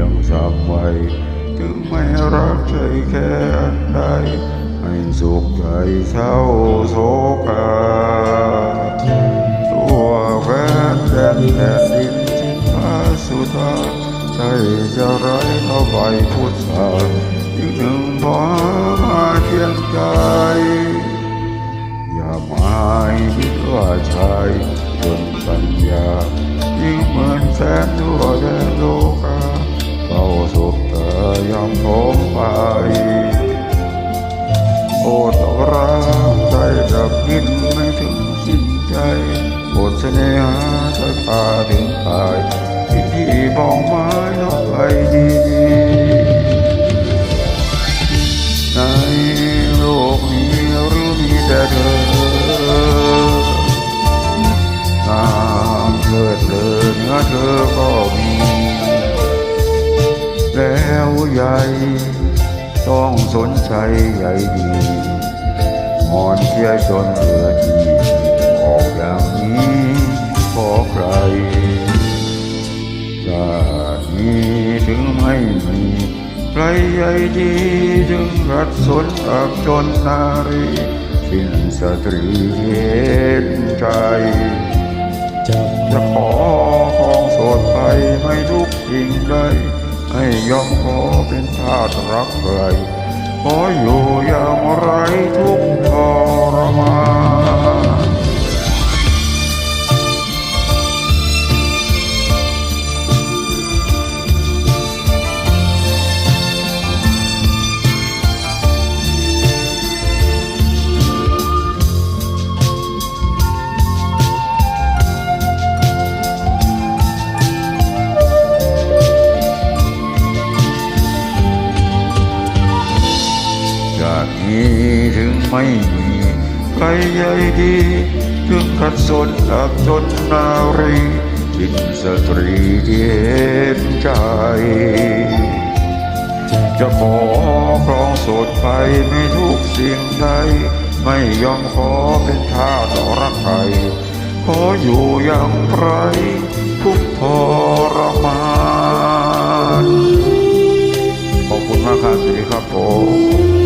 ยงสามวั ยถึงไม่รักใจแค่อันใดให้สุขใจเศร้าโศกาตัวแฟนแดนแผ่นดินที่ฟ้าสุดาใช่จะไร้เท่าใบพุทธาอีกหนึ่งพอมาเคียงใจ อย่ามายคิดว่าชายจนปัญญายิ่งเหมือนแสนทั่วแด ถึงตายที่ที่มองไม้นกไปดีในโลกนี้รือมีแต่เธองามเลิศเลอเนื้อเธอก็มีแล้วใหญ่ต้องสนใจใหญ่ดีอ่อนเสียจนเหลือที่ออกอย่างนี้ ใครชาตินี้ถึงไม่มีใครใหญ่ดีถึงรัดสนอับจนนารีสิ้นสตรีเห็นใจจะขอของโสดไปไม่ทุกสิ่งใดให้ยอมขอเป็นทาสรักใครขออยู่อย่างไรทุกทรมาน จากนี้ถึงไม่มีใครใหญ่ดี ถึงขัดสนอับจนนารีสิ้นสตรีที่เห็นใจ จะขอครองโสดไปไม่ทุกสิ่งใดไม่ยอมขอเป็นทาสรักใครขออยู่อย่างไรทุกทรมานขอบคุณมากครับสวัสดีครับผม